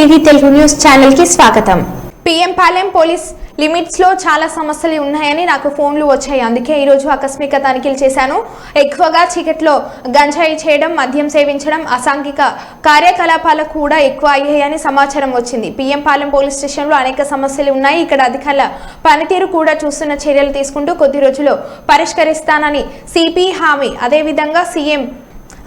News ఛానల్కి స్వాగతం. PM Palem police లిమిట్స్లో చాలా సమస్యలు ఉన్నాయని నాకు ఫోన్లు వచ్చాయి. అందుకే ఈ రోజు ఆకస్మిక తనిఖీలు చేశాను. ఎక్కువగా చీకట్లో గంజాయి చేయడం మద్యం సేవించడం అసాంఘిక కార్యకలాపాలు కూడా ఎక్కువ అయ్యాయని సమాచారం వచ్చింది. పిఎం పాలెం పోలీస్ స్టేషన్లో అనేక సమస్యలు ఉన్నాయి. ఇక్కడ అధికారుల పనితీరు కూడా చూస్తున్న చర్యలు తీసుకుంటూ కొద్ది రోజుల్లో పరిష్కరిస్తానని సిపి హామీ. అదేవిధంగా సీఎం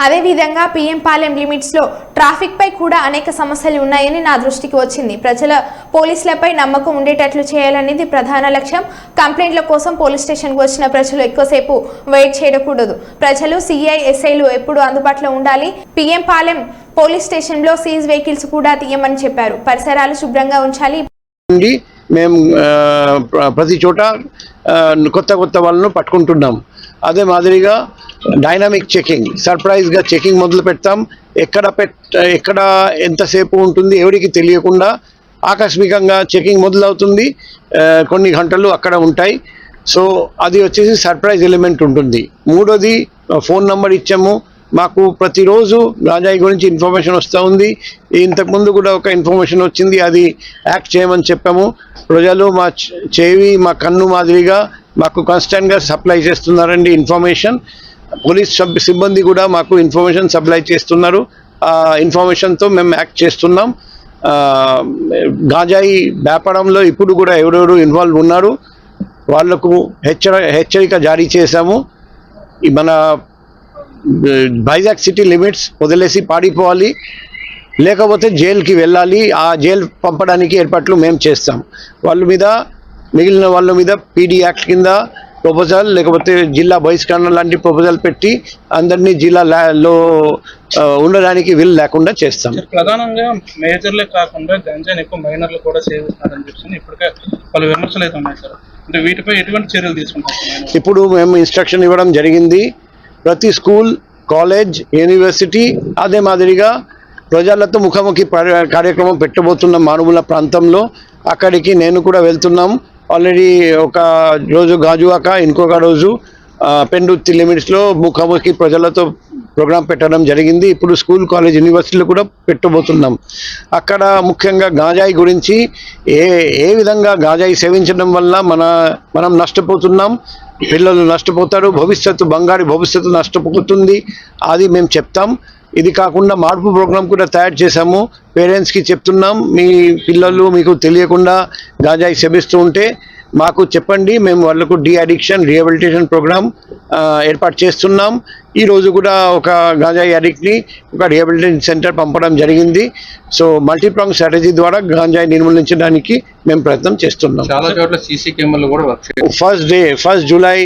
అదేవిధంగా పిఎం పాలెం లిమిట్స్లో ట్రాఫిక్పై కూడా అనేక సమస్యలు ఉన్నాయని నా దృష్టికి వచ్చింది. ప్రజల పోలీసులపై నమ్మకం ఉండేటట్లు చేయాలనేది ప్రధాన లక్ష్యం. కంప్లైంట్ల కోసం పోలీస్ స్టేషన్కు వచ్చిన ప్రజలు ఎక్కువసేపు వెయిట్ చేయకూడదు. ప్రజలు సిఐ ఎస్ఐలు ఎప్పుడు అందుబాటులో ఉండాలి. పిఎం పాలెం పోలీస్ స్టేషన్లో సీజ్ వెహికల్స్ కూడా తీయమని చెప్పారు. పరిసరాలు శుభ్రంగా ఉంచాలి. మేము ప్రతి చోట కొత్త కొత్త వాళ్ళను పట్టుకుంటున్నాం. అదే మాదిరిగా డైనమిక్ చెకింగ్ సర్ప్రైజ్గా చెకింగ్ మొదలు పెడతాం. ఎక్కడ పెట్ ఎక్కడ ఎంతసేపు ఉంటుంది ఎవరికి తెలియకుండా ఆకస్మికంగా చెకింగ్ మొదలవుతుంది. కొన్ని గంటలు అక్కడ ఉంటాయి. సో అది వచ్చేసి సర్ప్రైజ్ ఎలిమెంట్ ఉంటుంది. మూడోది ఫోన్ నంబర్ ఇచ్చాము. మాకు ప్రతిరోజు రాజాయి గురించి ఇన్ఫర్మేషన్ వస్తూ ఉంది. ఇంతకుముందు కూడా ఒక ఇన్ఫర్మేషన్ వచ్చింది. అది యాక్ట్ చేయమని చెప్పాము. ప్రజలు మా చెవి మా కన్ను మాదిరిగా మాకు కాన్స్టెంట్గా సప్లై చేస్తున్నారండి ఇన్ఫర్మేషన్ పోలీస్ సబ్- సిబ్బంది కూడా మాకు ఇన్ఫర్మేషన్ సప్లై చేస్తున్నారు. ఆ ఇన్ఫర్మేషన్తో మేము యాక్ట్ చేస్తున్నాం. గాజాయి గాంజాయి వ్యాపారంలో ఇప్పుడు కూడా ఎవరెవరు ఇన్వాల్వ్ ఉన్నారు వాళ్ళకు హెచ్చర హెచ్చరిక జారీ చేశాము. మన వైజాగ్ సిటీ లిమిట్స్ వదిలేసి పాడిపోవాలి లేకపోతే జైలుకి వెళ్ళాలి. ఆ జైలు పంపడానికి ఏర్పాట్లు మేము చేస్తాం. వాళ్ళ మీద మిగిలిన వాళ్ళ మీద పీడీ యాక్ట్ కింద ప్రపోజల్ లేకపోతే జిల్లా బహిష్కరణ లాంటి ప్రపోజల్ పెట్టి అందరినీ జిల్లా లా- ఉండడానికి వీలు లేకుండా చేస్తాం. ప్రధానంగా మేజర్లే కాకుండా గంజాని ఎక్కువ మైనర్లు కూడా సేవిస్తున్నారని చెప్పి ఇప్పటికే పలు విమర్శలు అయితే ఉన్నాయి సార్. అంటే వీటిపై ఎటువంటి చర్యలు మీరు? ఇప్పుడు మేము ఇన్స్ట్రక్షన్ ఇవ్వడం జరిగింది. ప్రతి స్కూల్ కాలేజ్ యూనివర్సిటీ అదే మాదిరిగా ప్రజలతో ముఖాముఖి కార్యక్రమం పెట్టబోతున్న మారుమూల ప్రాంతంలో అక్కడికి నేను కూడా వెళ్తున్నాం. ఆల్రెడీ ఒక రోజు గాజువాక ఇంకొక రోజు ఆ, పెండుత్తి లిమిట్స్లో ముఖాముఖి ప్రజలతో ప్రోగ్రాం పెట్టడం జరిగింది. ఇప్పుడు స్కూల్ కాలేజ్ యూనివర్సిటీలు కూడా పెట్టబోతున్నాం. అక్కడ ముఖ్యంగా గాంజాయి గురించి ఏ ఏ విధంగా గాంజాయి సేవించడం వల్ల మన మనం నష్టపోతున్నాం? పిల్లలు నష్టపోతారు భవిష్యత్తు బంగారు భవిష్యత్తు నష్టపోతుంది అది మేము చెప్తాం. ఇది కాకుండా మార్పు ప్రోగ్రాం కూడా తయారు చేశాము. పేరెంట్స్కి చెప్తున్నాం మీ పిల్లలు మీకు తెలియకుండా గాంజాయి సేవిస్తూ ఉంటే మాకు చెప్పండి మేము వాళ్ళకు డి అడిక్షన్ రిహాబిలిటేషన్ ప్రోగ్రామ్ ఏర్పాటు చేస్తున్నాం. ఈ రోజు కూడా ఒక గాంజాయి అడిక్ట్ని ఒక రిహాబిలిటేషన్ సెంటర్ పంపడం జరిగింది. సో మల్టీప్రాంగ్ స్ట్రాటజీ ద్వారా గాంజాయి నిర్మూలించడానికి మేము ప్రయత్నం చేస్తున్నాం. చాలా చోట్ల సీసీ కెమెరాలు కూడా వర్క్ చేయడం ఫస్ట్ డే ఫస్ట్ జూలై